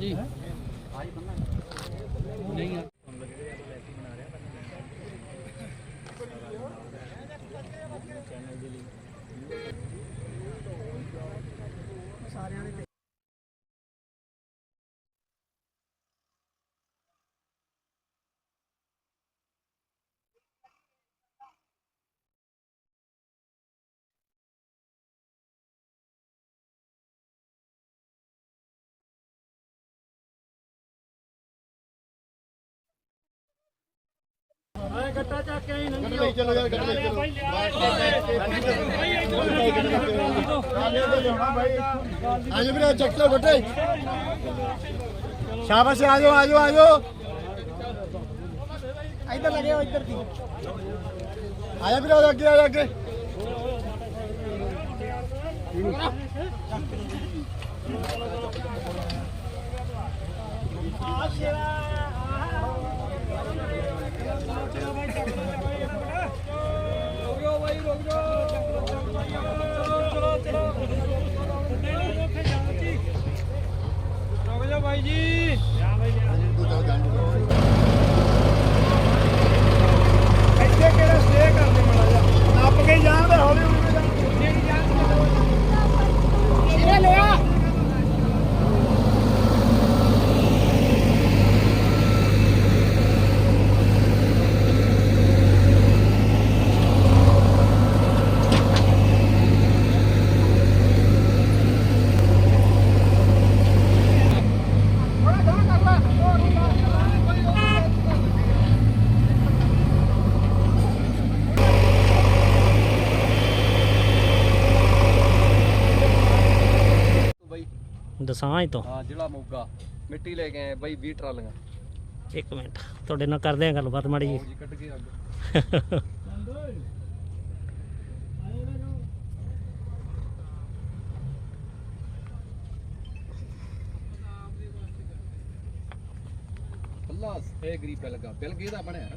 ਹਾਂਜੀ। ਨਹੀਂ ਆ। ਚਲੋ ਯਾਰ ਲਈ ਚਲੋ। ਆਜੋ ਵੀਰੇ ਚੱਕ ਲਓ ਗੱਡੇ ਸ਼ਾਬਾਸ਼ ਆਜੋ ਆਜੋ ਆਜੋ ਇੱਧਰ ਲੱਗੇ ਹੋ ਇੱਧਰ ਦੀ। ਆਜਾ ਵੀਰੇ ਅੱਗੇ ਆਜਾ ਅੱਗੇ। ਇੱਥੇ ਕਿਹੜਾ ਸਟੇ ਕਰਦੇ ਮੜਾ ਜਾ ਨੱਪ ਕੇ ਜਾਣਦੇ ਹੌਲੀ ਹੌਲੀ ਸ਼ੀਰੇ ਲਿਆ ਬਈ ਦਸਾਂ ਹੀ ਤੋਂ। ਹਾਂ ਜ਼ਿਲ੍ਹਾ ਮੋਗਾ। ਮਿੱਟੀ ਲੈ ਕੇ ਆਏ ਬਈ 20 ਟਰਾਲੀਆਂ। ਇੱਕ ਮਿੰਟ ਤੁਹਾਡੇ ਨਾਲ ਕਰਦੇ ਆ ਗੱਲਬਾਤ ਮਾੜੀ ਜੀ ਜੀ ਕੱਢ ਕੇ ਅੱਗ ਅੱਲਾ ਇਹ ਗਰੀਬ ਬਿਲ ਗਾ। ਬਿਲ ਕਿਹਦਾ ਬਣਿਆ?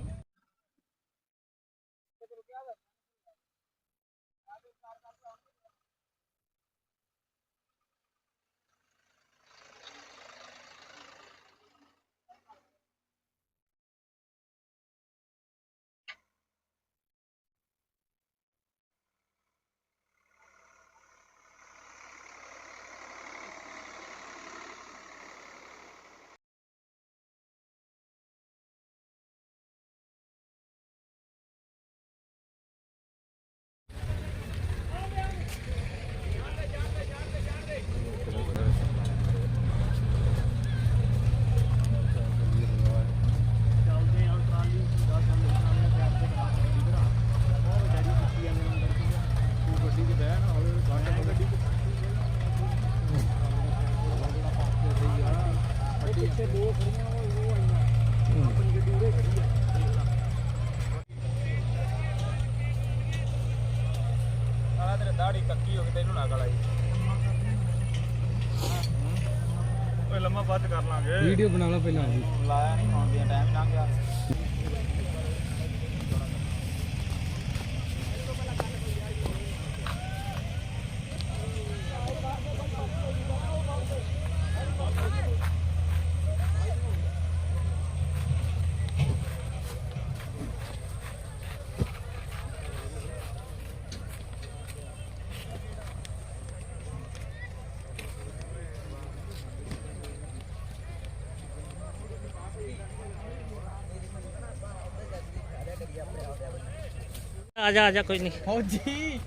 ਵੀਡੀਓ ਬਣਾ ਲਓ ਪਹਿਲਾਂ। ਜੀ ਲਾਇਆ ਨਹੀਂ ਆਉਂਦੀ ਟਾਈਮ ਲੰਘ ਗਿਆ ਆ ਜਾ ਆ ਜਾ ਕੋਈ ਨਹੀਂ ਫੌਜੀ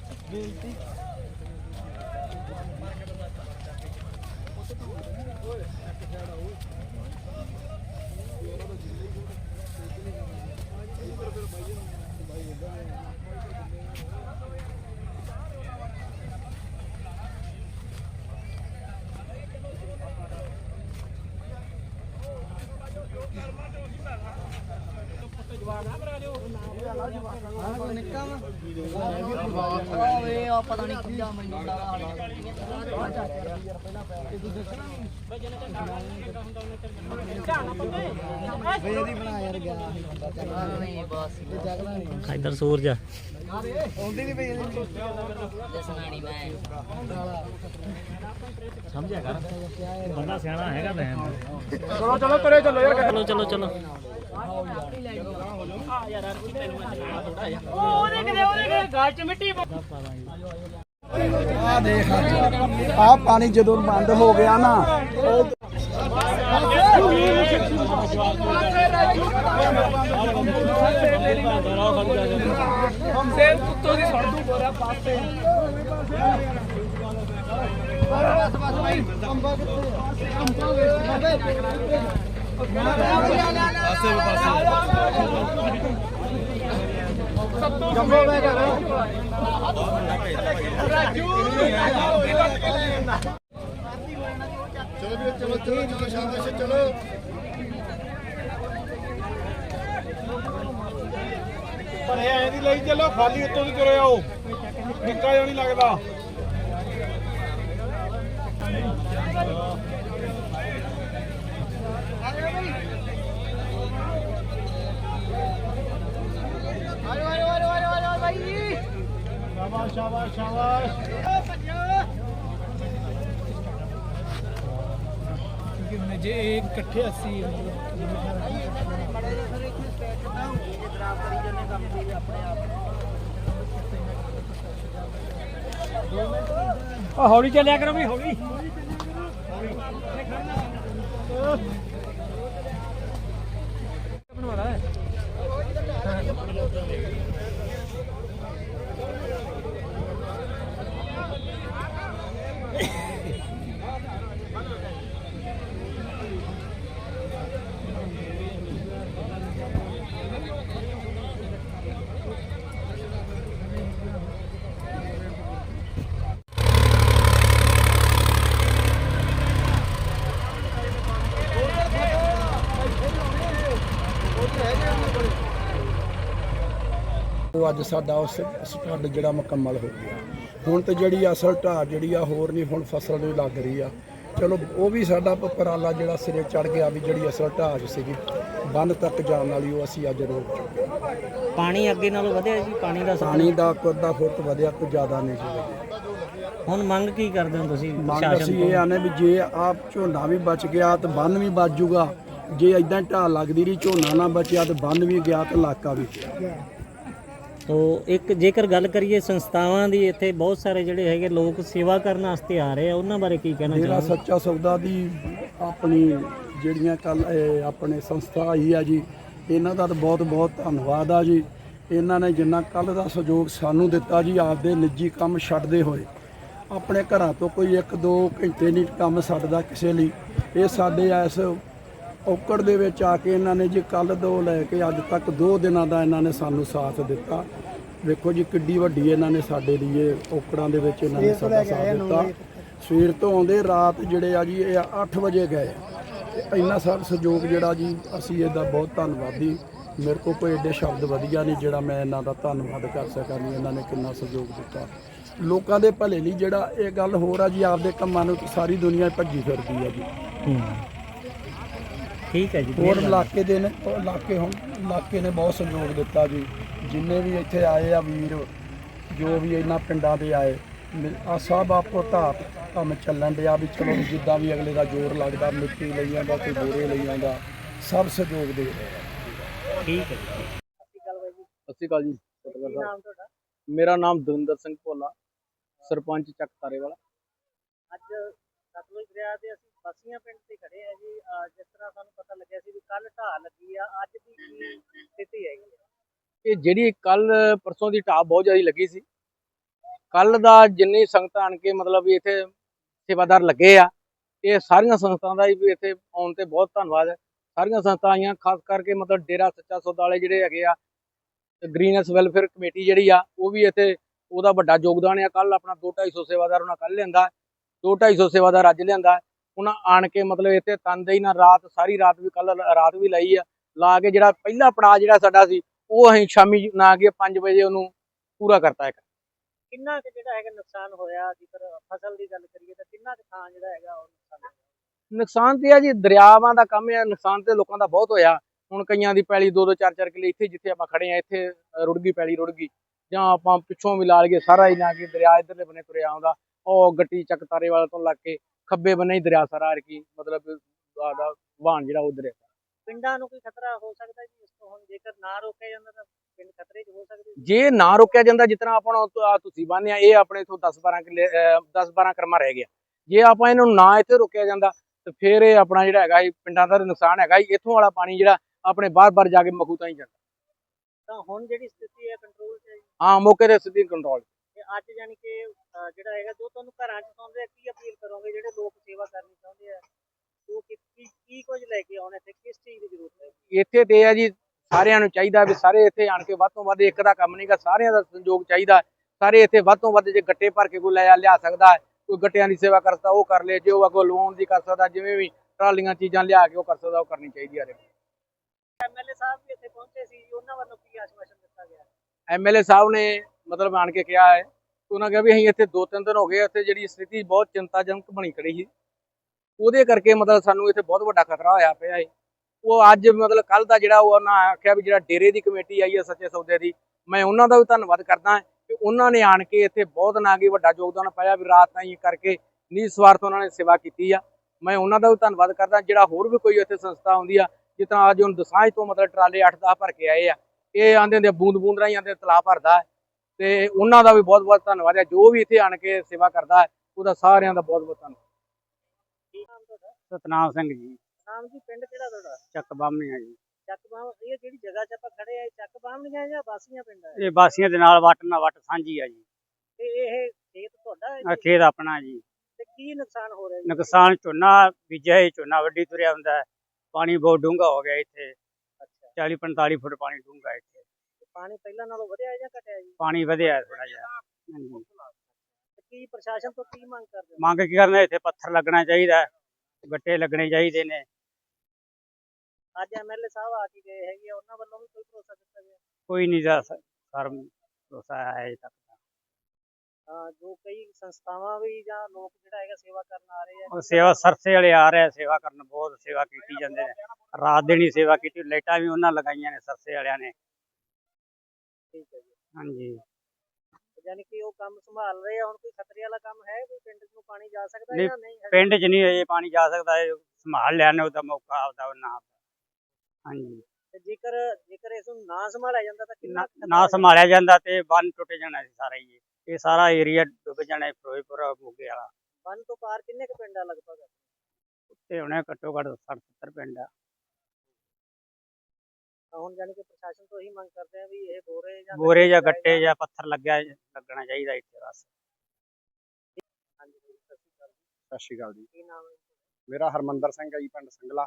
ਓਏ ਆ ਪਤਾ ਨਹੀਂ ਕਿੱਦਾਂ ਮੈਨੂੰ ਦਾ ਨਹੀਂ ਬਸ ਇਧਰ ਸੂਰਜ। ਆਉਂਦੀ ਨਹੀਂ ਪਈ ਜਸਨਾਣੀ ਮੈਂ ਸਮਝਿਆ ਕਰ। ਬੰਦਾ ਸਿਆਣਾ ਹੈਗਾ ਮੈਂ ਚਲੋ ਚਲੋ ਤੁਰੇ ਚੱਲੋ ਯਾਰ ਚਲੋ ਚਲੋ ਚਲੋ। ਆ ਦੇਖ ਆ ਪਾਣੀ ਜਦੋਂ ਬੰਦ ਹੋ ਗਿਆ ਨਾ ਜੰਬੋ ਮੈਂ ਕਰ ਚਲੋ ਵੀ ਚਲੋ ਚਲੋ ਚਲੋ ਸ਼ਾਬਾਸ਼ ਚਲੋ ਭਰੇ ਐ ਦੀ ਲਈ ਚੱਲੋ, ਖਾਲੀ ਉੱਤੋਂ ਦੀ ਤੁਰੇ ਆਓ। ਨਿੱਕਾ ਜਿਹਾ ਨਹੀਂ ਲੱਗਦਾ। ਸ਼ਾਬਾਸ਼ ਸ਼ਾਬਾਸ਼ ਸ਼ਾਬਾਸ਼ ਜੇ ਇਕੱਠੇ ਅਸੀਂ ਆ ਹੌਲੀ ਚੱਲਿਆ ਕਰੋ ਵੀ ਹੌਲੀ। ਉਹ ਅੱਜ ਸਾਡਾ ਉਸ ਸਟੱਡ ਜਿਹੜਾ ਮੁਕੰਮਲ ਹੋ ਗਿਆ। ਹੁਣ ਤੇ ਜਿਹੜੀ ਅਸਲ ਢਾਹ ਜਿਹੜੀ ਆ ਹੋਰ ਨਹੀਂ ਹੁਣ ਫਸਲ ਨੂੰ ਲੱਗ ਰਹੀ ਆ। ਚਲੋ ਉਹ ਵੀ ਸਾਡਾ ਪਰਾਲਾ ਜਿਹੜਾ ਸਿਰੇ ਚੜ ਗਿਆ ਵੀ ਜਿਹੜੀ ਅਸਲ ਢਾਹ ਸੀਗੀ ਬੰਨ ਤੱਕ ਜਾਣ ਵਾਲੀ ਉਹ ਅਸੀਂ ਅੱਜ ਰੋਕ ਚੁੱਕੇ। ਪਾਣੀ ਅੱਗੇ ਨਾਲੋਂ ਵਧਿਆ ਜੀ? ਪਾਣੀ ਦਾ ਪਾਣੀ ਦਾ ਕੁੱਦਾ ਫੁੱਟ ਵਧਿਆ ਕੋਈ ਜ਼ਿਆਦਾ ਨਹੀਂ ਸੀ ਵਧਿਆ। ਹੁਣ ਮੰਗ ਕੀ ਕਰਦੇ ਹੋ ਤੁਸੀਂ ਮੰਗ ਅਸੀਂ ਇਹ ਆਨੇ ਵੀ ਜੇ ਆਪ ਝੋਨਾ ਵੀ ਬਚ ਗਿਆ ਤੇ ਬੰਨ ਵੀ ਬਚ ਜੂਗਾ। ਜੇ ਇਦਾਂ ਢਾਹ ਲੱਗਦੀ ਰਹੀ ਝੋਨਾ ਨਾ ਬਚਿਆ ਤੇ ਬੰਨ ਵੀ ਗਿਆ ਤੇ ਇਲਾਕਾ ਵੀ। ਗਿਆ ਤੋ ਇੱਕ ਜੇਕਰ ਗੱਲ ਕਰੀਏ ਸੰਸਥਾਵਾਂ ਦੀ ਇੱਥੇ ਬਹੁਤ ਸਾਰੇ ਜਿਹੜੇ ਹੈਗੇ ਲੋਕ ਸੇਵਾ ਕਰਨ ਵਾਸਤੇ ਆ ਰਹੇ ਆ ਉਹਨਾਂ ਬਾਰੇ ਕੀ ਕਹਿਣਾ ਚਾਹੁੰਦੇ ਸੱਚਾ ਸੌਦਾ ਦੀ ਆਪਣੀ ਜਿਹੜੀਆਂ ਕੱਲ ਆਪਣੇ ਸੰਸਥਾ ਆਈ ਆ ਜੀ ਇਹਨਾਂ ਦਾ ਤਾਂ ਬਹੁਤ ਬਹੁਤ ਧੰਨਵਾਦ ਆ ਜੀ। ਇਹਨਾਂ ਨੇ ਜਿੰਨਾ ਕੱਲ ਦਾ ਸਹਿਯੋਗ ਸਾਨੂੰ ਦਿੱਤਾ ਜੀ ਆਪਦੇ ਨਿੱਜੀ ਕੰਮ ਛੱਡਦੇ ਹੋਏ। ਆਪਣੇ ਘਰਾਂ ਤੋਂ ਕੋਈ 1-2 ਘੰਟੇ ਨਹੀਂ ਕੰਮ ਛੱਡਦਾ ਕਿਸੇ ਲਈ। ਇਹ ਸਾਡੇ ਇਸ ਔਕੜ ਦੇ ਵਿੱਚ ਆ ਕੇ ਇਹਨਾਂ ਨੇ ਜੀ ਕੱਲ ਤੋਂ ਲੈ ਕੇ ਅੱਜ ਤੱਕ 2 ਦਿਨਾਂ ਦਾ ਇਹਨਾਂ ਨੇ ਸਾਨੂੰ ਸਾਥ ਦਿੱਤਾ। ਵੇਖੋ ਜੀ ਕਿੱਡੀ ਵੱਡੀ ਇਹਨਾਂ ਨੇ ਸਾਡੇ ਲਈ ਇਹ ਔਕੜਾਂ ਦੇ ਵਿੱਚ ਇਹਨਾਂ ਨੇ ਸਾਡਾ ਸਾਥ ਦਿੱਤਾ। ਸਵੇਰ ਤੋਂ ਆਉਂਦੇ ਰਾਤ ਜਿਹੜੇ ਆ ਜੀ ਇਹ 8 ਵਜੇ ਗਏ। ਇੰਨਾ ਸਾਰਾ ਸਹਿਯੋਗ ਜਿਹੜਾ ਜੀ ਅਸੀਂ ਇਹਦਾ ਬਹੁਤ ਧੰਨਵਾਦੀ। ਮੇਰੇ ਕੋਲ ਕੋਈ ਏਡੇ ਸ਼ਬਦ ਵਧੀਆ ਨਹੀਂ ਜਿਹੜਾ ਮੈਂ ਇਹਨਾਂ ਦਾ ਧੰਨਵਾਦ ਕਰ ਸਕਾਂ ਵੀ ਇਹਨਾਂ ਨੇ ਕਿੰਨਾ ਸਹਿਯੋਗ ਦਿੱਤਾ। ਲੋਕਾਂ ਦੇ ਭਲੇ ਲਈ ਜਿਹੜਾ ਇਹ ਗੱਲ ਹੋਰ ਆ ਜੀ ਆਪਦੇ ਕੰਮਾਂ ਨੂੰ ਸਾਰੀ ਦੁਨੀਆ ਭੱਜੀ ਫਿਰਦੀ ਆ ਜੀ। ਹੂੰ। ਠੀਕ ਹੈ ਜੀ ਹੋਰ ਇਲਾਕੇ ਦੇ ਨੇ ਉਹ ਇਲਾਕੇ ਹੁਣ ਇਲਾਕੇ ਨੇ ਬਹੁਤ ਸਹਿਯੋਗ ਦਿੱਤਾ ਜੀ। ਜਿੰਨੇ ਵੀ ਇੱਥੇ ਆਏ ਆ ਵੀਰ ਜੋ ਵੀ ਇਹਨਾਂ ਪਿੰਡਾਂ ਦੇ ਆਏ ਆ ਸਭ ਆਪੋ ਧਾਤ ਕੰਮ ਚੱਲਣ ਡਿਆ ਵੀ ਚਲੋ ਜਿੱਦਾਂ ਵੀ ਅਗਲੇ ਦਾ ਜ਼ੋਰ ਲੱਗਦਾ ਮਿੱਟੀ ਲਈ ਜਾਂਦਾ ਕੋਈ ਬੋਰੇ ਲਈ ਜਾਂਦਾ ਸਭ ਸਹਿਯੋਗ ਦੇ ਰਹੇ ਠੀਕ ਹੈ ਜੀ। ਸਤਿ ਸ਼੍ਰੀ ਅਕਾਲ ਜੀ। ਮੇਰਾ ਨਾਮ ਦਵਿੰਦਰ ਸਿੰਘ ਭੋਲਾ ਸਰਪੰਚ ਚੱਕ ਤਾਰੇ ਵਾਲਾ ਅੱਜ ਸਤਲੁਜ ਦਰਿਆ ਤੇ ਅਸੀਂ ਬਸੀਆਂ ਪਿੰਡ ਤੇ ਖੜੇ ਆ ਜੀ। ਅਹ ਜਿਸ ਤਰ੍ਹਾਂ ਸਾਨੂੰ ਪਤਾ ਲੱਗਿਆ ਸੀ ਵੀ ਕੱਲ ਢਾਹ ਲੱਗੀ ਆ, ਅੱਜ ਦੀ ਕੀ ਸਥਿਤੀ ਹੈਗੀ ਹੈ ਇਹ ਜਿਹੜੀ ਕੱਲ ਪਰਸੋਂ ਦੀ ਢਾਹ ਬਹੁਤ ਜ਼ਿਆਦਾ ਲੱਗੀ ਸੀ। ਕੱਲ ਦਾ ਜਿੰਨੀ ਸੰਗਤਾਂ ਆਣ ਕੇ ਮਤਲਬ ਵੀ ਇੱਥੇ ਸੇਵਾਦਾਰ ਲੱਗੇ ਆ, ਇਹ ਸਾਰੀਆਂ ਸੰਸਥਾਵਾਂ ਦਾ ਵੀ ਇੱਥੇ ਆਉਣ ਤੇ ਬਹੁਤ ਧੰਨਵਾਦ ਹੈ। ਸਾਰੀਆਂ ਸੰਸਥਾਵਾਂ ਆਈਆਂ, ਖਾਸ ਕਰਕੇ ਮਤਲਬ ਡੇਰਾ ਸੱਚਾ ਸੌਦਾ ਵਾਲੇ ਜਿਹੜੇ ਹੈਗੇ ਆ ਗ੍ਰੀਨਸ ਵੈਲਫੇਅਰ ਕਮੇਟੀ ਜਿਹੜੀ ਆ, ਉਹ ਵੀ ਇੱਥੇ ਉਹਦਾ ਵੱਡਾ ਯੋਗਦਾਨ ਆ। ਕੱਲ ਆਪਣਾ 2-250 ਸੇਵਾਦਾਰ ਉਹਨਾਂ ਕੱਲ ਲੈਂਦਾ ਲਿਆਂਦਾ 2-250 ਸੇਵਾਦਾਰ ਅੱਜ ਲਿਆਂਦਾ। ਉਹਨਾਂ ਆਣ ਕੇ ਮਤਲਬ ਇੱਥੇ ਤਨਦੇਹੀ ਨਾਲ ਰਾਤ ਸਾਰੀ ਰਾਤ ਵੀ ਕੱਲ ਰਾਤ ਵੀ ਲਾਈ ਆ। ਲਾ ਕੇ ਜਿਹੜਾ ਪਹਿਲਾ ਪੜਾਅ ਜਿਹੜਾ ਸਾਡਾ ਸੀ ਉਹ ਅਸੀਂ ਸ਼ਾਮੀ ਨਾ ਕੇ 5 ਵਜੇ ਉਹਨੂੰ ਪੂਰਾ ਕਰਤਾ ਇੱਕ। ਕਿੰਨਾ ਕੁ ਜਿਹੜਾ ਹੈਗਾ ਨੁਕਸਾਨ ਹੋਇਆ ਜੇਕਰ ਫਸਲ ਦੀ ਗੱਲ ਕਰੀਏ ਤਾਂ ਕਿੰਨਾ ਕੁ ਥਾਂ ਜਿਹੜਾ ਹੈਗਾ ਉਹ ਨੁਕਸਾਨ ਤੇ ਆ ਜੀ ਦਰਿਆਵਾਂ ਦਾ ਕੰਮ ਹੈ ਨੁਕਸਾਨ ਤੇ ਲੋਕਾਂ ਦਾ ਬਹੁਤ ਹੋਇਆ। ਹੁਣ ਕਈਆਂ ਦੀ ਪੈਲੀ ਦੋ ਦੋ ਚਾਰ ਚਾਰ ਕਿੱਲੇ ਇੱਥੇ ਜਿੱਥੇ ਆਪਾਂ ਖੜੇ ਆ ਇੱਥੇ ਰੁੜ ਗਈ ਪੈਲੀ ਰੁੜ ਗਈ। ਜਾਂ ਆਪਾਂ ਪਿੱਛੋਂ ਵੀ ਲਾ ਲਈਏ ਸਾਰਾ ਹੀ ਨਾ ਕਿ ਦਰਿਆ ਇਧਰਲੇ ਬੰਨੇ ਤੁਰਿਆ ਆਉਂਦਾ। ਉਹ ਗੱਟੀ ਚੱਕ ਤਾਰੇ ਵਾਲੇ ਤੋਂ ਲੱਗ ਕੇ ਖੱਬੇ ਬੰਨੇ ਹੀ ਦਰਿਆ ਸਾਰਾ ਰਕੀ ਮਤਲਬ ਦਾ ਵਾਹਣ ਜਿਹੜਾ ਉਧਰ ਹੈ ਪਿੰਡਾਂ ਨੂੰ ਕੋਈ ਖਤਰਾ ਹੋ ਸਕਦਾ ਜੀ? ਇਸ ਤੋਂ ਹੁਣ ਜੇਕਰ ਨਾ ਰੋਕਿਆ ਜਾਂਦਾ ਤਾਂ ਪਿੰਡ ਖਤਰੇ 'ਚ ਹੋ ਸਕਦੇ ਜੀ? ਨਾ ਰੋਕਿਆ ਜਾਂਦਾ ਜਿਤਨਾ ਆਪਣਾ ਆ ਤੁਸੀਂ ਬੰਨਿਆ ਇਹ ਆਪਣੇ ਇਥੋਂ 10 12 ਕਿਲੇ 10 12 ਕਰਮਾ ਰਹਿ ਗਿਆ। ਜੇ ਆਪਾਂ ਇਹਨਾਂ ਨੂੰ ਇੱਥੇ ਰੋਕਿਆ ਜਾਂਦਾ ਤੇ ਫਿਰ ਇਹ ਆਪਣਾ ਜਿਹੜਾ ਹੈਗਾ ਇਹ ਪਿੰਡਾਂ ਦਾ ਨੁਕਸਾਨ ਹੈਗਾ ਇੱਥੋਂ ਵਾਲਾ ਪਾਣੀ ਜਿਹੜਾ ਆਪਣੇ ਬਾਰ-ਬਾਰ ਜਾ ਕੇ ਮਖੂ ਤਾਂ ਹੀ ਜਾਂਦਾ। ਤਾਂ ਹੁਣ ਜਿਹੜੀ ਸਥਿਤੀ ਹੈ ਕੰਟਰੋਲ 'ਚ ਹੈ ਜੀ? ਹਾਂ ਮੌਕੇ ਤੇ ਸਿੱਧੀ ਕੰਟਰੋਲ ਅੱਜ ਯਾਨੀ ਕਿ ਅਹ, ਜਿਹੜਾ ਹੈਗਾ ਜੋ ਤੁਹਾਨੂੰ ਘਰਾਂ 'ਚ ਸੌਂਦੇ ਆ ਕੀ ਅਪੀਲ ਕਰੋਗੇ? ਜਿਹੜੇ ਲੋਕ ਸੇਵਾ ਕਰਨੀ ਚਾਹੁੰਦੇ ਆ ਉਹ ਕੀ ਕੀ- ਕੀ ਕੁਝ ਲੈ ਕੇ ਆਉਣ ਇੱਥੇ? ਕਿਸ ਚੀਜ਼ ਦੀ ਜ਼ਰੂਰਤ ਹੈ? ਇੱਥੇ ਤੇ ਆ ਜੀ ਸਾਰਿਆਂ ਨੂੰ ਚਾਹੀਦਾ ਵੀ ਸਾਰੇ ਇੱਥੇ ਆਣ ਕੇ ਵੱਧ ਤੋਂ ਵੱਧ ਇੱਕ ਦਾ ਕੰਮ ਨਹੀਂਗਾ ਸਾਰਿਆਂ ਦਾ ਸੰਯੋਗ ਚਾਹੀਦਾ ਸਾਰੇ ਇੱਥੇ ਵੱਧ ਤੋਂ ਵੱਧ ਜੇ ਗੱਟੇ ਭਰ ਕੇ ਕੋਈ ਲੈ ਲਿਆ ਸਕਦਾ ਹੈ, ਕੋਈ ਗੱਟਿਆਂ ਦੀ ਸੇਵਾ ਕਰ ਸਕਦਾ ਉਹ ਕਰ ਲੇ ਜੇ ਉਹ ਅੱਗੋਂ ਲੋਨ ਦੀ ਕਰ ਸਕਦਾ ਜਿਵੇਂ ਵੀ ਟਰਾਲੀਆਂ ਚੀਜ਼ਾਂ ਲਿਆ ਕੇ ਉਹ ਕਰ ਸਕਦਾ ਉਹ ਕਰਨੀ ਚਾਹੀਦੀ ਹੈ ਐਮਐਲਏ ਸਾਹਿਬ ਵੀ ਇੱਥੇ ਪਹੁੰਚੇ ਸੀ ਉਹਨਾਂ ਵੱਲੋਂ ਕੀ ਆਸ਼ਵਾਸਨ ਦਿੱਤਾ ਗਿਆ? ਐਮਐਲਏ ਸਾਹਿਬ ਨੇ ਮਤਲਬ ਆਣ ਕੇ ਕਿਹਾ ਹੈ ਉਹਨਾਂ ਕਿਹਾ ਵੀ ਅਸੀਂ ਇੱਥੇ ਦੋ ਤਿੰਨ ਦਿਨ ਹੋ ਗਏ ਇੱਥੇ ਜਿਹੜੀ ਸਥਿਤੀ ਬਹੁਤ ਚਿੰਤਾਜਨਕ ਬਣੀ ਖੜੀ ਸੀ। ਉਹਦੇ ਕਰਕੇ ਮਤਲਬ ਸਾਨੂੰ ਇੱਥੇ ਬਹੁਤ ਵੱਡਾ ਖਤਰਾ ਹੋਇਆ ਪਿਆ ਹੈ ਉਹ ਅੱਜ ਮਤਲਬ ਕੱਲ ਦਾ ਜਿਹੜਾ ਉਹ ਉਹਨਾਂ ਆਖਿਆ ਵੀ ਜਿਹੜਾ ਡੇਰੇ ਦੀ ਕਮੇਟੀ ਆਈ ਹੈ ਸੱਚੇ ਸੌਦੇ ਦੀ, ਮੈਂ ਉਹਨਾਂ ਦਾ ਵੀ ਧੰਨਵਾਦ ਕਰਦਾ ਕਿ ਉਹਨਾਂ ਨੇ ਆਣ ਕੇ ਇੱਥੇ ਬਹੁਤ ਨਾ ਕੀ ਵੱਡਾ ਯੋਗਦਾਨ ਪਾਇਆ ਵੀ ਰਾਤ ਤਾਈਂ ਕਰਕੇ ਨਿਸਵਾਰਥ ਉਹਨਾਂ ਨੇ ਸੇਵਾ ਕੀਤੀ ਆ। ਮੈਂ ਉਹਨਾਂ ਦਾ ਵੀ ਧੰਨਵਾਦ ਕਰਦਾ, ਜਿਹੜਾ ਹੋਰ ਵੀ ਕੋਈ ਇੱਥੇ ਸੰਸਥਾ ਆਉਂਦੀ ਆ, ਜਿਸ ਤਰ੍ਹਾਂ ਅੱਜ ਹੁਣ ਦਸਾਂਜ ਤੋਂ ਮਤਲਬ ਟਰਾਲੇ 8-10 ਭਰ ਕੇ ਆਏ ਆ, ਇਹ ਆਂਦੇ ਹੁੰਦੇ ਬੂੰਦ ਬੂੰਦ ਰਾਹੀਂ ਆਂਦੇ ਤਲਾਬ ਭਰਦਾ। ਤੇ ਉਹਨਾਂ ਦਾ ਵੀ ਬਹੁਤ ਬਹੁਤ ਧੰਨਵਾਦ ਹੈ। ਜੋ ਵੀ ਇੱਥੇ ਆਣ ਕੇ ਸੇਵਾ ਕਰਦਾ ਹੈ ਉਹਦਾ ਸਾਰਿਆਂ ਦਾ ਬਹੁਤ ਬਹੁਤ ਧੰਨਵਾਦ। ਸਤਨਾਮ ਸਿੰਘ ਜੀ। ਨਾਮ ਜੀ ਪਿੰਡ ਕਿਹੜਾ ਤੁਹਾਡਾ? ਚੱਕ ਬਾਮਣੀਆਂ ਜੀ। ਚੱਕ ਬਾਮ ਇਹ ਜਿਹੜੀ ਜਗ੍ਹਾ 'ਚ ਆਪਾਂ ਖੜੇ ਆ ਇਹ ਚੱਕ ਬਾਮਣੀਆਂ ਜਾਂ ਬਾਸੀਆਂ ਪਿੰਡ ਹੈ ਇਹ ਬਾਸੀਆਂ ਦੇ ਨਾਲ ਵੱਟ ਨਾਲ ਵੱਟ ਸਾਂਝੀ ਆ ਜੀ। ਤੇ ਇਹ ਖੇਤ ਤੁਹਾਡਾ ਹੈ ਆਹ ਜੀ? ਖੇਤ ਆਪਣਾ ਜੀ। ਤੇ ਕੀ ਨੁਕਸਾਨ ਹੋ ਰਿਹਾ ਜੀ? ਨੁਕਸਾਨ ਝੋਨਾ ਬੀਜਿਆ ਝੋਨਾ ਵੱਡੀ ਤੁਰਿਆ ਹੁੰਦਾ ਹੈ। ਪਾਣੀ ਬਹੁਤ ਡੂੰਘਾ ਹੋ ਗਿਆ ਇੱਥੇ। ਅੱਛਾ। 40 45 ਫੁੱਟ ਪਾਣੀ ਡੂੰਘਾ ਇੱਥੇ। ਪਾਣੀ ਪਹਿਲਾਂ ਨਾਲੋਂ ਵਧਿਆ ਹੈ ਜਾਂ ਘਟਿਆ ਜੀ? ਪਾਣੀ ਵਧਿਆ ਥੋੜਾ ਜਿਹਾ। ਹਾਂਜੀ। ਤੇ ਕੀ ਪ੍ਰਸ਼ਾਸਨ ਤੋਂ ਕੀ ਮੰਗ ਕਰਦੇ ਹੋ? ਮੰਗ ਕੀ ਕਰਨਾ ਇੱਥੇ ਪੱਥਰ ਲੱਗਣਾ ਚਾਹੀਦਾ ਹੈ, ਗੱਟੇ ਲੱਗਣੇ ਚਾਹੀਦੇ ਨੇ। ਅੱਜ ਐਮਐਲਏ ਸਾਹਿਬ ਆ ਕੇ ਗਏ ਹੈਗੇ ਆ, ਉਹਨਾਂ ਵੱਲੋਂ ਵੀ ਕੋਈ ਭਰੋਸਾ ਦਿੱਤਾ ਗਿਆ? ਕੋਈ ਨਹੀਂ ਦਾ ਸਰ ਭਰੋਸਾ ਹੈ ਤੱਕ ਹਾਂ ਜੋ ਕਈ ਸੰਸਥਾਵਾਂ ਵੀ ਜਾਂ ਲੋਕ ਜਿਹੜਾ ਹੈਗਾ ਸੇਵਾ ਕਰਨ ਆ ਰਹੇ ਆ ਉਹ ਸੇਵਾ ਸਰਸੇ ਵਾਲੇ ਆ ਰਹੇ ਆ ਸੇਵਾ ਕਰਨ ਬਹੁਤ ਸੇਵਾ ਕੀਤੀ ਜਾਂਦੇ ਨੇ ਰਾਤ ਦਿਨ ਹੀ ਸੇਵਾ ਕੀਤੀ ਲਾਈਟਾਂ ਵੀ ਉਹਨਾਂ ਲਗਾਈਆਂ ਨੇ ਸਰਸੇ ਵਾਲਿਆਂ ਨੇ। ਠੀਕ ਹੈ ਜੀ। ਹਾਂਜੀ। ਯਾਨੀ ਕਿ ਉਹ ਕੰਮ ਸੰਭਾਲ ਰਹੇ ਆ ਹੁਣ ਕੋਈ ਖਤਰੇ ਵਾਲਾ ਕੰਮ ਹੈ ਕੋਈ ਪਿੰਡ ਨੂੰ ਪਾਣੀ ਜਾ ਸਕਦਾ ਹੈ ਜਾਂ ਨਹੀਂ ਹੈ? ਪਿੰਡ 'ਚ ਨਹੀਂ ਅਜੇ ਪਾਣੀ ਜਾ ਸਕਦਾ ਇਹ ਸੰਭਾਲ ਲਿਆ ਨੇ ਉਹਦਾ ਮੌਕਾ ਆਪਦਾ ਨਾ ਹਾਂਜੀ। ਤੇ ਜੇਕਰ ਜੇਕਰ ਇਸ ਨੂੰ ਨਾ ਸੰਭਾਲਿਆ ਜਾਂਦਾ ਤਾਂ ਕਿੰਨਾ ਨਾ- ਹੋ? ਸੰਭਾਲਿਆ ਜਾਂਦਾ ਤੇ ਬੰਨ ਟੁੱਟ ਜਾਣਾ ਸੀ ਸਾਰਾ ਹੀ। ਇਹ। ਇਹ ਸਾਰਾ ਏਰੀਆ ਡੁੱਬ ਜਾਣਾ ਫਿਰੋਜ਼ਪੁਰ ਮੋਗੇ ਵਾਲਾ? ਬੰਨ ਤੋਂ ਪਾਰ ਕਿੰਨੇ ਕੁ ਪਿੰਡ ਆ ਲਗਭਗ? ਤੇ ਹੁਣੇ ਘੱਟੋ ਘੱਟ 60 70 ਪਿੰਡ ਆ। ਹੁਣ ਯਾਨੀ ਕਿ ਪ੍ਰਸ਼ਾਸਨ ਤੋਂ ਹੀ ਮੰਗ ਕਰਦੇ ਆ ਵੀ ਇਹ ਬੋਰੇ ਜਾਂ ਬੋਰੇ ਜਾਂ ਗੱਟੇ ਜਾਂ ਪੱਥਰ ਲੱਗਿਆ ਲੱਗਣਾ ਚਾਹੀਦਾ ਇੱਥੇ ਬਸ ਹਾਂਜੀ ਜੀ, ਸਤਿ ਸ਼੍ਰੀ ਅਕਾਲ ਜੀ। ਸਤਿ ਸ਼੍ਰੀ ਅਕਾਲ ਜੀ ਕੀ ਨਾਮ ਹੈ ਜੀ? ਮੇਰਾ ਹਰਮੰਦਰ ਸਿੰਘ ਹੈ ਜੀ ਪਿੰਡ ਸੰਗਲਾ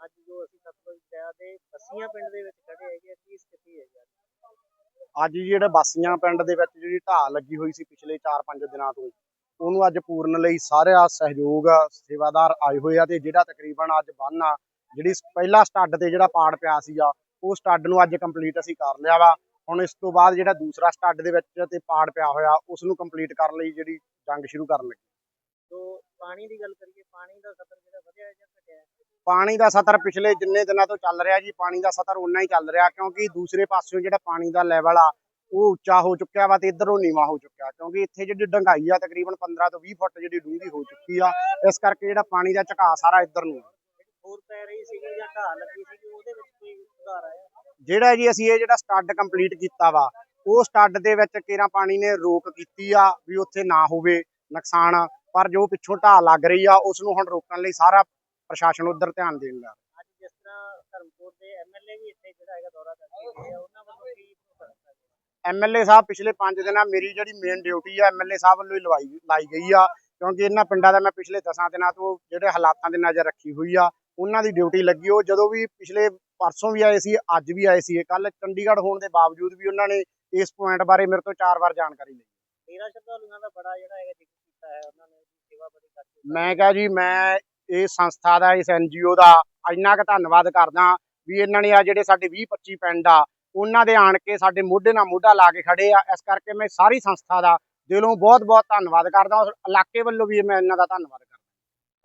ਅੱਜ ਜੋ ਅਸੀਂ ਸਤਲੁਜ ਦਰਿਆ ਦੇ ਬੱਸੀਆਂ ਪਿੰਡ ਦੇ ਵਿੱਚ ਖੜੇ ਹੈਗੇ ਆ, ਕੀ ਸਥਿਤੀ ਹੈ ਯਾਰ ਅੱਜ ਜਿਹੜੇ ਬਾਸੀਆਂ ਪਿੰਡ ਦੇ ਵਿੱਚ ਜਿਹੜੀ ਢਾਹ ਲੱਗੀ ਹੋਈ ਸੀ ਪਿਛਲੇ 4-5 ਦਿਨਾਂ ਤੋਂ ਉਹਨੂੰ ਅੱਜ ਪੂਰਨ ਲਈ ਸਾਰਾ ਸਹਿਯੋਗ ਸੇਵਾਦਾਰ ਆਏ ਹੋਏ ਆ ਤੇ ਜਿਹੜਾ ਤਕਰੀਬਨ ਅੱਜ ਬੰਨ ਆ ਜਿਹੜੀ ਪਹਿਲਾ ਸਟੱਡ ਤੇ ਜਿਹੜਾ ਪਾੜ ਪਿਆ ਸੀਗਾ ਉਹ ਸਟੱਡ ਨੂੰ ਅੱਜ ਕੰਪਲੀਟ ਅਸੀਂ ਕਰ ਲਿਆ ਵਾ। ਹੁਣ ਇਸ ਤੋਂ ਬਾਅਦ ਜਿਹੜਾ ਦੂਸਰਾ ਸਟੱਡ ਦੇ ਵਿੱਚ ਤੇ ਪਾੜ ਪਿਆ ਹੋਇਆ ਉਸ ਨੂੰ ਕੰਪਲੀਟ ਕਰਨ ਲਈ ਜਿਹੜੀ ਜੰਗ ਸ਼ੁਰੂ ਕਰਨ ਲੱਗੇ। ਜੋ ਪਾਣੀ ਦੀ ਗੱਲ ਕਰੀਏ ਪਾਣੀ ਦਾ ਸਤਰ ਜਿਹੜਾ ਵਧਿਆ ਜਾਂ ਘਟਿਆ? ਪਾਣੀ ਦਾ ਸਤਰ ਪਿਛਲੇ ਜਿੰਨੇ ਦਿਨਾਂ ਤੋਂ ਚੱਲ ਰਿਹਾ ਜੀ ਪਾਣੀ ਦਾ ਸਤਰ ਉਨਾ ਹੀ ਚੱਲ ਰਿਹਾ ਕਿਉਂਕਿ ਦੂਸਰੇ ਪਾਸਿਓਂ ਜਿਹੜਾ ਪਾਣੀ ਦਾ ਲੈਵਲ ਆ ਉਹ ਉੱਚਾ ਹੋ ਚੁੱਕਿਆ ਵਾ ਤੇ ਇਧਰੋਂ ਨੀਵਾ ਹੋ ਚੁੱਕਿਆ। ਕਿਉਂਕਿ ਇੱਥੇ ਜਿਹੜੀ ਡੰਗਾਈ ਆ ਤਕਰੀਬਨ 15 ਤੋਂ 20 ਫੁੱਟ ਜਿਹੜੀ ਡੂੰਘੀ ਹੋ ਚੁੱਕੀ ਆ ਇਸ ਕਰਕੇ ਜਿਹੜਾ ਪਾਣੀ ਦਾ ਝਕਾ ਸਾਰਾ ਇੱਧਰ ਨੂੰ ਹੋਰ ਪੈ ਰਹੀ ਸੀਗੀ ਜਾਂ ਢਾਹ ਲੱਗੀ ਸੀਗੀ ਉਹਦੇ ਵਿੱਚ ਕੋਈ ਸੁਧਾਰ ਆਇਆ? ਜਿਹੜਾ ਜੀ ਅਸੀਂ ਇਹ ਜਿਹੜਾ ਸਟੱਡ ਕੰਪਲੀਟ ਕੀਤਾ ਵਾ ਉਹ ਸਟੱਡ ਦੇ ਵਿੱਚ ਕੇਰਾ ਪਾਣੀ ਨੇ ਰੋਕ ਕੀਤੀ ਆ ਵੀ ਉੱਥੇ ਨਾ ਹੋਵੇ ਨੁਕਸਾਨ ਪਰ ਜੋ ਪਿੱਛੋਂ ਢਾਹ ਲੱਗ ਰਹੀ ਆ ਉਸ ਨੂੰ ਹੁਣ ਰੋਕਣ ਲਈ ਸਾਰਾ ਪ੍ਰਸ਼ਾਸਨ ਉਧਰ ਧਿਆਨ ਦੇਣ ਲੱਗਾ। ਅੱਜ ਜਿਸ ਤਰ੍ਹਾਂ ਧਰਮਪੁਰ ਦੇ ਐਮਐਲਏ ਵੀ ਇੱਥੇ ਜਿਹੜਾ ਹੈਗਾ ਦੌਰਾ ਕਰਕੇ ਗਏ ਆ ਉਹਨਾਂ ਵੱਲੋਂ ਕੀ ਭਰੋਸਾ ਦਿੱਤਾ ਗਿਆ ਐਮਐਲਏ ਸਾਹਿਬ ਪਿਛਲੇ 5 ਦਿਨਾਂ ਮੇਰੀ ਜਿਹੜੀ ਮੇਨ ਡਿਊਟੀ ਆ ਐਮਐਲਏ ਸਾਹਿਬ ਵੱਲੋਂ ਹੀ ਲਵਾਈ ਲਾਈ ਗਈ ਆ ਕਿਉਂਕਿ ਇਹਨਾਂ ਪਿੰਡਾਂ ਦਾ ਮੈਂ ਪਿਛਲੇ 10 ਦਿਨਾਂ ਤੋਂ ਜਿਹੜੇ ਹਾਲਾਤਾਂ ਦੇ ਨਜ਼ਰ ਰੱਖੀ ਹੋਈ ਆ ਉਹਨਾਂ ਦੀ ਡਿਊਟੀ ਲੱਗੀ। ਉਹ ਜਦੋਂ ਵੀ ਪਿਛਲੇ ਪਰਸੋਂ ਵੀ ਆਏ ਸੀ ਅੱਜ ਵੀ ਆਏ ਸੀ। ਕੱਲ ਚੰਡੀਗੜ੍ਹ ਹੋਣ ਦੇ ਬਾਵਜੂਦ ਵੀ ਉਹਨਾਂ ਨੇ ਇਸ ਪੁਆਇੰਟ ਬਾਰੇ ਮੇਰੇ ਤੋਂ ਚਾਰ ਵਾਰ ਜਾਣਕਾਰੀ ਲਈ। ਤੇਰਾ ਸ਼ਰਧਾਲੂਆਂ ਦਾ ਬੜਾ ਜਿਹੜਾ ਹੈਗਾ ਜ਼ਿਕਰ ਕੀਤਾ ਹੈ ਉਹਨਾਂ ਨੇ ਸੇਵਾ ਬੜੀ ਕਰਤੀ ਮੈਂ ਕਿਹਾ ਜੀ ਮੈਂ ਇਸ ਸੰਸਥਾ ਦਾ ਇਸ ਐਨਜੀਓ ਦਾ ਇੰਨਾ ਕੁ ਧੰਨਵਾਦ ਕਰਦਾ ਵੀ ਇਹਨਾਂ ਨੇ ਆ ਜਿਹੜੇ ਸਾਡੇ 20 25 ਪਿੰਡ ਆ ਉਹਨਾਂ ਦੇ ਆਣ ਕੇ ਸਾਡੇ ਮੋਢੇ ਨਾਲ ਮੋਢਾ ਲਾ ਕੇ ਖੜੇ ਆ। ਇਸ ਕਰਕੇ ਮੈਂ ਸਾਰੀ ਸੰਸਥਾ ਦਾ ਦਿਲੋਂ ਬਹੁਤ ਬਹੁਤ ਧੰਨਵਾਦ ਕਰਦਾ ਉਸ ਇਲਾਕੇ ਵੱਲੋਂ ਵੀ ਮੈਂ ਇਹਨਾਂ ਦਾ ਧੰਨਵਾਦ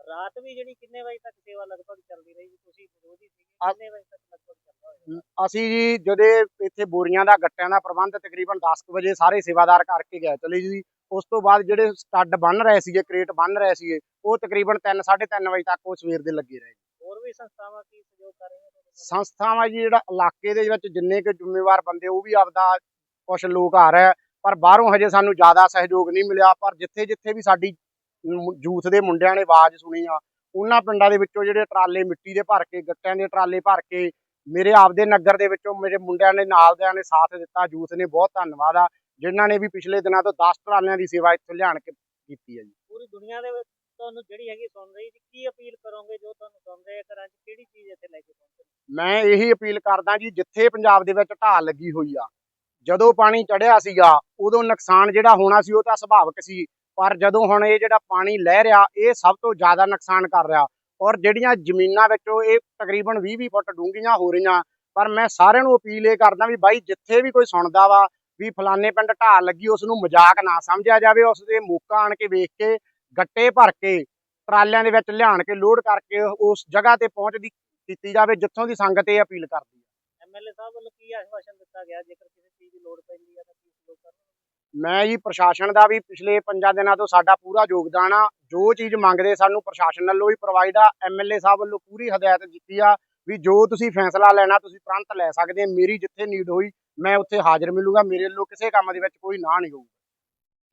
ਰਾਤ ਵੀ ਜਿਹੜੀ ਕਿੰਨੇ ਵਜੇ ਤੱਕ ਸੇਵਾ ਲਗਭਗ ਚੱਲਦੀ ਰਹੀ? ਜੀ ਤੁਸੀਂ ਵਿਰੋਧੀ ਸੀ ਕਿੰਨੇ ਵਜੇ ਤੱਕ ਲਗਭਗ ਚੱਲਦਾ ਹੋਇਆ? ਅਸੀਂ ਜੀ ਜਦੋਂ ਇੱਥੇ ਬੋਰੀਆਂ ਦਾ ਗੱਟਿਆਂ ਦਾ ਪ੍ਰਬੰਧ ਤਕਰੀਬਨ 10 ਕੁ ਵਜੇ ਸਾਰੇ ਸੇਵਾਦਾਰ ਕਰਕੇ ਗਏ ਚਲੇ ਜੀ। ਉਸ ਤੋਂ ਬਾਅਦ ਜਿਹੜੇ ਸਟੱਡ ਬੰਨ ਰਹੇ ਸੀਗੇ ਕ੍ਰੇਟ ਬੰਨ ਰਹੇ ਸੀਗੇ ਉਹ ਤਕਰੀਬਨ 3 3:30 ਵਜੇ ਤੱਕ ਉਹ ਸਵੇਰ ਦੇ ਲੱਗੇ ਰਹੇ। ਹੋਰ ਵੀ ਸੰਸਥਾਵਾਂ ਕੀ ਸਹਿਯੋਗ ਕਰ ਰਹੀਆਂ? ਸੰਸਥਾਵਾਂ ਜੀ ਜਿਹੜਾ ਇਲਾਕੇ ਦੇ ਵਿੱਚ ਜਿੰਨੇ ਕੁ ਜ਼ਿੰਮੇਵਾਰ ਬੰਦੇ ਉਹ ਵੀ ਆਪਦਾ ਕੁਝ ਲੋਕ ਆ ਰਹੇ ਪਰ ਬਾਹਰੋਂ ਹਜੇ ਸਾਨੂੰ ਜ਼ਿਆਦਾ ਸਹਿਯੋਗ ਨਹੀਂ ਮਿਲਿਆ ਪਰ ਜਿੱਥੇ ਜਿੱਥੇ ਵੀ ਸਾਡੀ ਯੂਥ ਦੇ ਮੁੰਡਿਆਂ ਨੇ ਆਵਾਜ਼ ਸੁਣੀ ਆ। ਉਹਨਾਂ ਪਿੰਡਾਂ ਦੇ ਵਿੱਚੋਂ ਜਿਹੜੇ ਟਰਾਲੇ ਮਿੱਟੀ ਦੇ ਭਰ ਕੇ ਗੱਟਿਆਂ ਦੇ ਟਰਾਲੇ ਭਰ ਕੇ ਮੇਰੇ ਆਪਦੇ ਨਗਰ ਦੇ ਵਿੱਚੋਂ ਮੇਰੇ ਮੁੰਡਿਆਂ ਨੇ ਨਾਲ ਦਿਆਂ ਨੇ ਸਾਥ ਦਿੱਤਾ ਯੂਥ ਨੇ ਬਹੁਤ ਧੰਨਵਾਦ ਆ ਜਿਨ੍ਹਾਂ ਨੇ ਵੀ ਪਿਛਲੇ ਦਿਨਾਂ ਤੋਂ 10 ਟਰਾਲਿਆਂ ਦੀ ਸੇਵਾ ਇੱਥੇ ਲਿਆਣ ਕੇ ਕੀਤੀ ਹੈ ਜੀ। ਪੂਰੀ ਦੁਨੀਆ ਦੇ ਵਿੱਚ ਤੁਹਾਨੂੰ ਜਿਹੜੀ ਹੈਗੀ ਸੁਣ ਰਹੀ ਜੀ ਕੀ ਅਪੀਲ ਕਰੋਗੇ ਜੋ ਤੁਹਾਨੂੰ ਸੁਣ ਰਹੇ ਆ ਘਰਾਂ 'ਚ? ਕਿਹੜੀ ਚੀਜ਼ ਇੱਥੇ ਲੈ ਕੇ ਪਹੁੰਚੇ? ਮੈਂ ਇਹੀ ਅਪੀਲ ਕਰਦਾ ਜੀ ਜਿੱਥੇ ਪੰਜਾਬ ਦੇ ਵਿੱਚ ਢਾਲ ਲੱਗੀ ਹੋਈ ਆ ਜਦੋਂ ਪਾਣੀ ਚੜਿਆ ਸੀਗਾ ਉਦੋਂ ਨੁਕਸਾਨ ਜਿਹੜਾ ਹੋਣਾ ਸੀ ਉਹ ਤਾਂ ਸੁਭਾਵਿਕ ਸੀ। ਪਰ ਜਦੋਂ ਹੁਣ ਇਹ ਜਿਹੜਾ ਪਾਣੀ ਲਹਿ ਰਿਹਾ, ਇਹ ਸਭ ਤੋਂ ਜ਼ਿਆਦਾ ਨੁਕਸਾਨ ਕਰ ਰਿਹਾ। ਔਰ ਜਿਹੜੀਆਂ ਜ਼ਮੀਨਾਂ ਵਿੱਚੋਂ ਇਹ ਤਕਰੀਬਨ 20-20 ਫੁੱਟ ਡੂੰਘੀਆਂ ਹੋ ਰਹੀਆਂ, ਪਰ ਮੈਂ ਸਾਰਿਆਂ ਨੂੰ ਅਪੀਲ ਇਹ ਕਰਦਾ ਵੀ ਬਾਈ ਜਿੱਥੇ ਵੀ ਕੋਈ ਸੁਣਦਾ ਵਾ ਵੀ ਫਲਾਣੇ ਪਿੰਡ ਢਾਲ ਲੱਗੀ ਉਸ ਨੂੰ ਮਜ਼ਾਕ ਨਾ ਸਮਝਿਆ ਜਾਵੇ ਉਸ ਦੇ ਮੌਕਾ ਆਣ ਕੇ ਵੇਖ ਕੇ, ਗੱਟੇ ਭਰ ਕੇ, ਟਰਾਲਿਆਂ ਦੇ ਵਿੱਚ ਲਿਆਣ ਕੇ ਲੋਡ ਕਰਕੇ ਉਸ ਜਗ੍ਹਾ ਤੇ ਪਹੁੰਚਦੀ ਕੀਤੀ ਜਾਵੇ, ਜਿੱਥੋਂ ਦੀ ਸੰਗਤ ਇਹ ਅਪੀਲ ਕਰਦੀ ਹੈ ਐਮਐਲਏ ਸਾਹਿਬ ਵੱਲੋਂ ਕੀ ਆਸ਼ਵਾਸਨ ਦਿੱਤਾ ਗਿਆ? ਜੇਕਰ ਕਿਸੇ ਚੀਜ਼ ਦੀ ਲੋੜ ਪੈਂਦੀ ਹੈ ਤਾਂ ਕੀ ਸਹਿਯੋਗ ਕਰਨਗੇ ਮੈਂ ਜੀ ਪ੍ਰਸ਼ਾਸਨ ਦਾ ਵੀ ਪਿਛਲੇ ਪੰਜਾਂ ਦਿਨਾਂ ਤੋਂ ਸਾਡਾ ਪੂਰਾ ਯੋਗਦਾਨ ਆ। ਜੋ ਚੀਜ਼ ਮੰਗਦੇ ਸਾਨੂੰ ਪ੍ਰਸ਼ਾਸਨ ਵੱਲੋਂ ਵੀ ਪ੍ਰੋਵਾਈਡ ਆ। ਐਮਐਲਏ ਸਾਹਿਬ ਵੱਲੋਂ ਪੂਰੀ ਹਦਾਇਤ ਦਿੱਤੀ ਆ ਵੀ ਜੋ ਤੁਸੀਂ ਫੈਸਲਾ ਲੈਣਾ ਤੁਸੀਂ ਤੁਰੰਤ ਲੈ ਸਕਦੇ ਆ। ਮੇਰੀ ਜਿੱਥੇ ਨੀਡ ਹੋਈ ਮੈਂ ਉੱਥੇ ਹਾਜ਼ਰ ਮਿਲੂੰਗਾ। ਮੇਰੇ ਵੱਲੋਂ ਕਿਸੇ ਕੰਮ ਦੇ ਵਿੱਚ ਕੋਈ ਨਾ ਨਹੀਂ ਹੋਊਗਾ।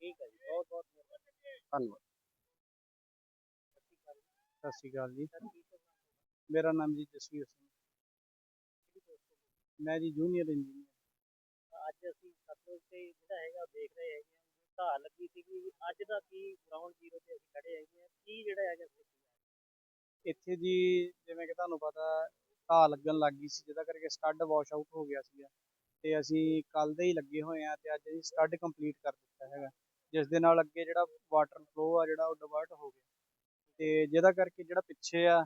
ਠੀਕ ਹੈ ਜੀ ਬਹੁਤ ਬਹੁਤ ਧੰਨਵਾਦ। ਸਤਿ ਸ਼੍ਰੀ ਅਕਾਲ ਜੀ। ਮੇਰਾ ਨਾਮ ਜੀ ਜਸਵੀਰ ਸਿੰਘ। ਮੈਂ ਜੀ ਜੂਨੀਅਰ ਇੰਜੀਨੀਅਰ ਅੱਜ ਅਸੀਂ ਸਤਲੁਜ ਤੇ ਜਿਹੜਾ ਹੈਗਾ ਦੇਖ ਰਹੇ ਹੈਗੇ ਹਾਂ ਢਾਹ ਲੱਗੀ ਸੀਗੀ, ਅੱਜ ਦਾ ਕੀ ਗਰਾਊਂਡ ਜ਼ੀਰੋ ਤੇ ਅਸੀਂ ਖੜੇ ਹੈਗੇ ਹਾਂ, ਕੀ ਜਿਹੜਾ ਹੈਗਾ ਇੱਥੇ ਜੀ ਜਿਵੇਂ ਕਿ ਤੁਹਾਨੂੰ ਪਤਾ ਢਾਹ ਲੱਗਣ ਲੱਗ ਗਈ ਸੀ, ਜਿਹਦਾ ਕਰਕੇ ਸਟੱਡ ਵਾਸ਼ ਆਊਟ ਹੋ ਗਿਆ ਸੀਗਾ। ਤੇ ਅਸੀਂ ਕੱਲ ਦੇ ਹੀ ਲੱਗੇ ਹੋਏ ਆ ਤੇ ਅੱਜ ਅਸੀਂ ਸਟੱਡ ਕੰਪਲੀਟ ਕਰ ਦਿੱਤਾ ਹੈਗਾ। ਜਿਸ ਦੇ ਨਾਲ ਅੱਗੇ ਜਿਹੜਾ ਵਾਟਰ ਫਲੋ ਆ, ਜਿਹੜਾ ਉਹ ਡਿਵਰਟ ਹੋ ਗਿਆ। ਤੇ ਜਿਹਦਾ ਕਰਕੇ ਜਿਹੜਾ ਪਿੱਛੇ ਆ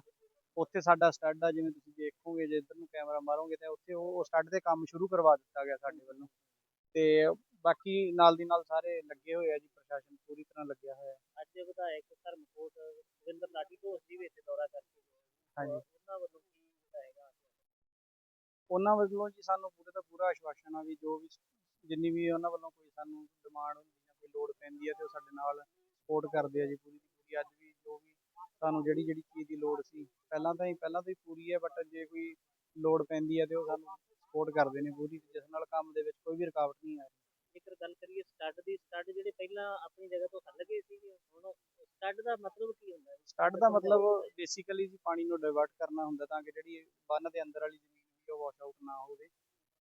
ਉੱਥੇ ਸਾਡਾ ਸਟੱਡ ਆ ਜਿਵੇਂ ਤੁਸੀਂ ਦੇਖੋਗੇ ਜੇ ਇੱਧਰ ਨੂੰ ਕੈਮਰਾ ਮਾਰੋਗੇ ਤਾਂ ਉੱਥੇ ਉਹ ਸਟੱਡ ਦੇ ਕੰਮ ਸ਼ੁਰੂ ਕਰਵਾ ਦਿੱਤਾ ਗਿਆ ਸਾਡੇ ਵੱਲੋਂ। ਤੇ ਬਾਕੀ ਨਾਲ ਦੀ ਨਾਲ ਸਾਰੇ ਲੱਗੇ ਹੋਏ ਆ ਜੀ ਪ੍ਰਸ਼ਾਸਨ ਪੂਰੀ ਤਰ੍ਹਾਂ ਲੱਗਿਆ ਹੋਇਆ। ਹੈ ਅੱਜ ਵਿਧਾਇਕ ਧਰਮਕੋਟ ਸੁਰਿੰਦਰ ਲਾਡੀ ਢੋਸ ਜੀ ਵੀ ਇੱਥੇ ਦੌਰਾ ਕਰਕੇ ਹਾਂਜੀ। ਉਹਨਾਂ ਵੱਲੋਂ ਕੀ ਹੈਗਾ ਉਹਨਾਂ ਵੱਲੋਂ ਜੀ ਸਾਨੂੰ ਪੂਰੇ ਦਾ ਪੂਰਾ ਆਸ਼ਵਾਸਨ ਆ ਵੀ ਜੋ ਵੀ ਜਿੰਨੀ ਵੀ ਉਹਨਾਂ ਵੱਲੋਂ ਕੋਈ ਸਾਨੂੰ ਡਿਮਾਂਡ ਹੁੰਦੀ ਜਾਂ ਕੋਈ ਲੋੜ ਪੈਂਦੀ ਹੈ ਤੇ ਉਹ ਸਾਡੇ ਨਾਲ ਸਪੋਰਟ ਕਰਦੇ ਆ ਜੀ ਪੂਰੀ ਦੀ ਪੂਰੀ। ਅੱਜ ਸਾਨੂੰ ਜਿਹੜੀ ਜਿਹੜੀ ਚੀਜ਼ ਦੀ ਲੋੜ ਸੀ ਪਹਿਲਾਂ ਤਾਂ ਹੀ ਪਹਿਲਾਂ ਤੋਂ ਹੀ ਪੂਰੀ ਹੈ ਬਟ ਜੇ ਕੋਈ ਲੋੜ ਪੈਂਦੀ ਹੈ ਤੇ ਉਹ ਸਾਨੂੰ ਸਪੋਰਟ ਕਰਦੇ ਨੇ ਪੂਰੀ ਜਿਸ ਨਾਲ ਕੰਮ ਦੇ ਵਿੱਚ ਕੋਈ ਵੀ ਰੁਕਾਵਟ ਨਹੀਂ ਆ ਰਹੀ। ਜੇਕਰ ਗੱਲ ਕਰੀਏ ਸਟੱਡ ਦੀ ਸਟੱਡ ਜਿਹੜੇ ਪਹਿਲਾਂ ਆਪਣੀ ਜਗ੍ਹਾ ਤੋਂ ਹੱਲ ਗਏ ਸੀਗੇ ਹੁਣ ਸਟੱਡ ਦਾ ਮਤਲਬ ਕੀ ਹੁੰਦਾ ਹੈ ਸਟੱਡ ਦਾ ਮਤਲਬ ਬੇਸਿਕਲੀ ਜੀ ਪਾਣੀ ਨੂੰ ਡਾਇਵਰਟ ਕਰਨਾ ਹੁੰਦਾ ਤਾਂ ਕਿ ਜਿਹੜੀ ਬੰਨ ਦੇ ਅੰਦਰ ਵਾਲੀ ਜ਼ਮੀਨ ਹੁੰਦੀ ਉਹ ਵਾਸ਼ ਆਊਟ ਨਾ ਹੋਵੇ।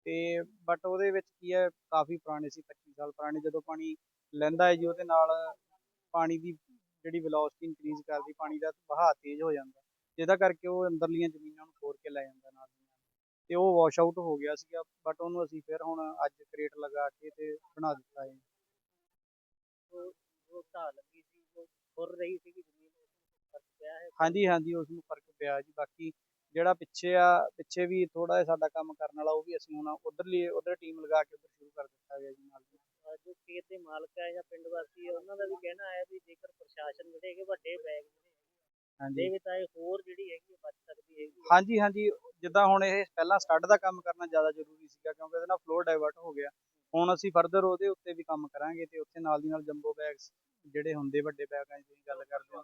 ਤੇ ਬਟ ਉਹਦੇ ਵਿੱਚ ਕੀ ਹੈ ਕਾਫੀ ਪੁਰਾਣੇ ਸੀ 25 ਸਾਲ ਪੁਰਾਣੇ ਜਦੋਂ ਪਾਣੀ ਲੈਂਦਾ ਹੈ ਜੀ ਉਹਦੇ ਨਾਲ ਪਾਣੀ ਦੀ ਜਿਹੜੀ ਵੈਲੋਸਿਟੀ ਇਨਕਰੀਜ਼ ਕਰਦੀ ਪਾਣੀ ਦਾ ਵਹਾਅ ਤੇਜ਼ ਹੋ ਜਾਂਦਾ। ਜਿਹਦਾ ਕਰਕੇ ਉਹ ਅੰਦਰਲੀਆਂ ਜ਼ਮੀਨਾਂ ਨੂੰ ਖੋਰ ਕੇ ਲੈ ਜਾਂਦਾ ਨਾਲ ਦੀ ਨਾਲ। ਤੇ ਉਹ ਵਾਸ਼ ਆਊਟ ਹੋ ਗਿਆ ਸੀਗਾ ਬਟ ਉਹਨੂੰ ਅਸੀਂ ਫਿਰ ਹੁਣ ਅੱਜ ਕ੍ਰੇਟ ਲਗਾ ਕੇ ਤੇ ਬਣਾ ਦਿੱਤਾ ਹੈ। ਜੋ ਢਾਹ ਲੱਗੀ ਸੀ ਉਹ ਖੁਰ ਰਹੀ ਸੀਗੀ ਜ਼ਮੀਨ ਉਸ ਨੂੰ ਫ਼ਰਕ ਪਿਆ ਹੈ। ਹਾਂਜੀ ਹਾਂਜੀ ਉਸ ਨੂੰ ਫ਼ਰਕ ਪਿਆ ਜੀ। ਬਾਕੀ ਜਿਹੜਾ ਪਿੱਛੇ ਆ ਪਿੱਛੇ ਵੀ ਥੋੜਾ ਜਿਹਾ ਸਾਡਾ ਕੰਮ ਕਰਨ ਵਾਲਾ ਉਹ ਵੀ ਅਸੀਂ ਹੁਣ ਉਧਰਲੀ ਉਧਰ ਟੀਮ ਲਗਾ ਕੇ ਉਧਰ ਸ਼ੁਰੂ ਕਰ ਦਿੱਤਾ ਗਿਆ ਜੀ ਨਾਲ। ਜੋ ਖੇਤ ਦੇ ਮਾਲਕ ਹੈ ਜਾਂ ਪਿੰਡ ਵਾਸੀ ਹੈ ਉਹਨਾਂ ਦਾ ਵੀ ਕਹਿਣਾ ਹੈ ਵੀ ਜੇਕਰ ਪ੍ਰਸ਼ਾਸਨ ਜਿਹੜੇ ਹੈਗੇ ਵੱਡੇ ਬੈਗ ਹਾਂਜੀ। ਦੇ ਤਾਂ ਇਹ ਹੋਰ ਜਿਹੜੀ ਹੈਗੀ ਬਚ ਸਕਦੀ ਹੈਗੀ ਹੈ। ਹਾਂਜੀ ਹਾਂਜੀ ਜਿੱਦਾਂ ਹੁਣ ਇਹ ਪਹਿਲਾਂ ਸਟੱਡ ਦਾ ਕੰਮ ਕਰਨਾ ਜ਼ਿਆਦਾ ਜ਼ਰੂਰੀ ਸੀਗਾ ਕਿਉਂਕਿ ਇਹਦੇ ਨਾਲ ਫਲੋ ਡਾਇਵਰਟ ਹੋ ਗਿਆ। ਹੁਣ ਅਸੀਂ ਫਰਦਰ ਉਹਦੇ ਉੱਤੇ ਵੀ ਕੰਮ ਕਰਾਂਗੇ ਤੇ ਉੱਥੇ ਨਾਲ ਦੀ ਨਾਲ ਜੰਬੋ ਬੈਗਸ ਜਿਹੜੇ ਹੁੰਦੇ ਵੱਡੇ ਬੈਗਾਂ ਦੀ ਗੱਲ ਕਰਦੇ ਹੋ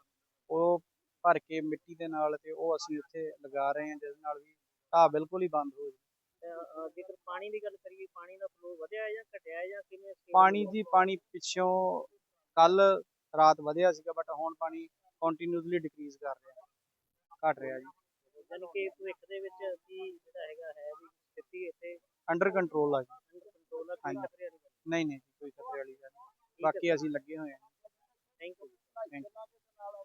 ਉਹ ਭਰ ਕੇ ਮਿੱਟੀ ਦੇ ਨਾਲ ਤੇ ਉਹ ਅਸੀਂ ਉੱਥੇ ਲਗਾ ਰਹੇ ਹਾਂ ਜਿਸ ਨਾਲ ਵੀ ਢਾਹ ਬਿਲਕੁਲ ਹੀ ਬੰਦ ਹੋ ਜਾਵੇ। ਜੇਕਰ ਪਾਣੀ ਦੀ ਗੱਲ ਕਰੀਏ ਪਾਣੀ ਦਾ ਫਲੋ ਵਧਿਆ ਹੈ ਜਾਂ ਘਟਿਆ ਹੈ ਜਾਂ ਕਿਵੇਂ ਪਾਣੀ? ਜੀ ਪਾਣੀ ਪਿੱਛੋਂ ਕੱਲ ਰਾਤ ਵਧਿਆ ਸੀਗਾ ਬਟ ਹੁਣ ਪਾਣੀ ਕੰਟੀਨਿਊਸਲੀ ਡਿਕਰੀਜ਼ ਕਰ ਰਿਹਾ ਘਟ ਰਿਹਾ ਜੀ। ਯਾਨੀ ਕਿ ਭਵਿੱਖ ਦੇ ਵਿੱਚ ਕੀ ਜਿਹੜਾ ਹੈਗਾ ਹੈ ਵੀ ਸਥਿਤੀ ਇੱਥੇ ਅੰਡਰ ਕੰਟਰੋਲ ਆ ਜੀ। ਕੰਟਰੋਲ ਗੱਲ ਨਹੀਂ। ਨਹੀਂ ਕੋਈ ਖਤਰੇ ਵਾਲੀ ਗੱਲ ਨਹੀਂ। ਬਾਕੀ ਅਸੀਂ ਲੱਗੇ ਹੋਏ ਹਾਂ ਥੈਂਕ ਯੂ ਥੈਂਕ ਯੂ